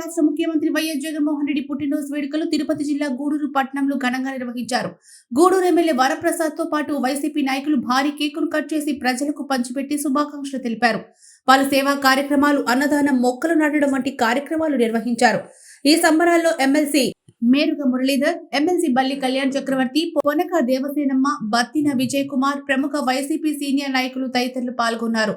రాష్ట్ర ముఖ్యమంత్రి వైఎస్ జగన్మోహన్ రెడ్డి పుట్టినరోజు వేడుకలు తిరుపతి జిల్లా గూడూరు పట్టణంలో ఘనంగా నిర్వహించారు. గూడూరు ఎమ్మెల్యే వరప్రసాద్తో పాటు వైసీపీ నాయకులు భారీ కేకును కట్ చేసి ప్రజలకు పంచిపెట్టి శుభాకాంక్షలు తెలిపారు. పలు సేవా కార్యక్రమాలు అన్నదానం మొక్కలు నాటడం వంటి కార్యక్రమాలు నిర్వహించారు. ఈ సంబరాల్లో ఎమ్మెల్సీ మేరుగ మురళీధర్ ఎమ్మెల్సీ బల్లి కళ్యాణ్ చక్రవర్తి పొనక దేవసేనమ్మ బత్తిన విజయ్ కుమార్ ప్రముఖ వైసీపీ సీనియర్ నాయకులు తదితరులు పాల్గొన్నారు.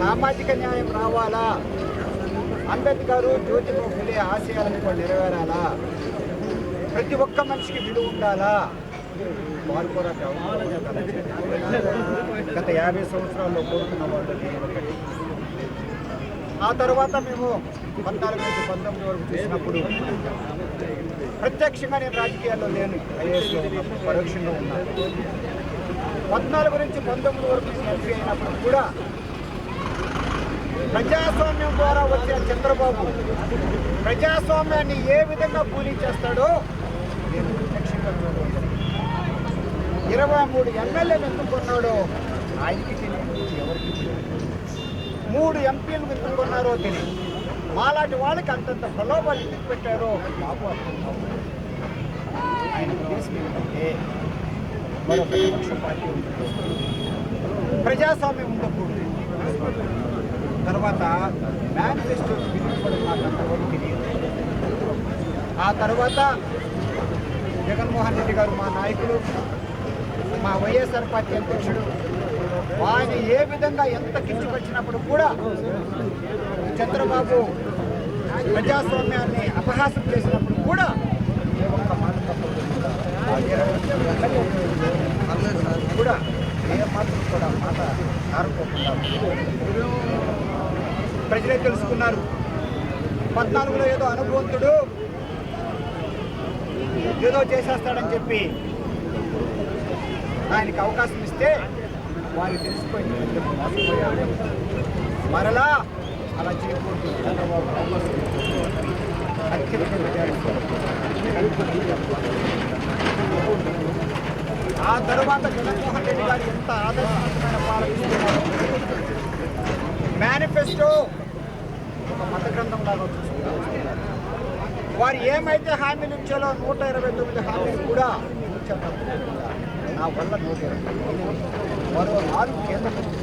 సామాజిక న్యాయం రావాలా? అంబేద్కర్ జ్యోతిబా ఫులే ఆశయాలను కూడా నెరవేరాలా? ప్రతి ఒక్క మనిషికి విలువ ఉండాలా? వారు కూడా గత యాభై సంవత్సరాల్లో కోరుకున్న వాళ్ళు ఒకటి. ఆ తర్వాత మేము పద్నాలుగు నుంచి పంతొమ్మిది వరకు చూసినప్పుడు ప్రత్యక్షంగా నేను రాజకీయాల్లో లేను. ఐఏఎస్లో ఉన్నప్పుడు పరోక్షంగా ఉన్నాను. పద్నాలుగు నుంచి పంతొమ్మిది వరకు నేను ఎంపీ అయినప్పుడు కూడా ప్రజాస్వామ్యం ద్వారా వచ్చిన చంద్రబాబు ప్రజాస్వామ్యాన్ని ఏ విధంగా కూలీ చేస్తాడో ఇరవై మూడు ఎమ్మెల్యేలు ఎన్నుకున్నాడో ఆయనకి తెలియదు ఎవరికి మూడు ఎంపీలు ఎన్నుకున్నారో తెలియదు. మాలాంటి వాళ్ళకి అంతంత ప్రలోభాలు ఎందుకు పెట్టారో బాబు అర్థం కాదు ఆయన ఉద్దేశం ఏంటంటే మరో ప్రతిపక్ష పార్టీ ఉంటుంది ప్రజాస్వామ్యం ఉండకూడదు. తర్వాత మేనిఫెస్టో కూడా తెలియదు. ఆ తర్వాత జగన్మోహన్ రెడ్డి గారు మా నాయకులు మా వైఎస్ఆర్ పార్టీ అధ్యక్షుడు ఆయన ఏ విధంగా ఎంత కించపరిచినప్పుడు కూడా చంద్రబాబు ప్రజాస్వామ్యాన్ని అపహాసం చేసినప్పుడు కూడా ఏ ఒక్క మాట కూడా ఏ మాత్రం కూడా మాట ఆరుకోకుండా ప్రజలే తెలుసుకున్నారు. పద్నాలుగులో ఏదో అనుభవంతుడు ఏదో చేసేస్తాడని చెప్పి ఆయనకి అవకాశం ఇస్తే వారు తెలిసిపోయింది మరలా అలా చేయకూడదు. చంద్రబాబు ఆ తర్వాత జగన్మోహన్ రెడ్డి గారు ఎంత ఆదర్శవంతమైన పాలన మేనిఫెస్టో ఒక మత గ్రంథం లాగా వారు ఏమైతే హామీలు ఇచ్చారో నూట ఇరవై తొమ్మిది హామీలు కూడా నా వల్ల నూట ఇరవై మరో నాలుగు కేంద్ర ప్రభుత్వం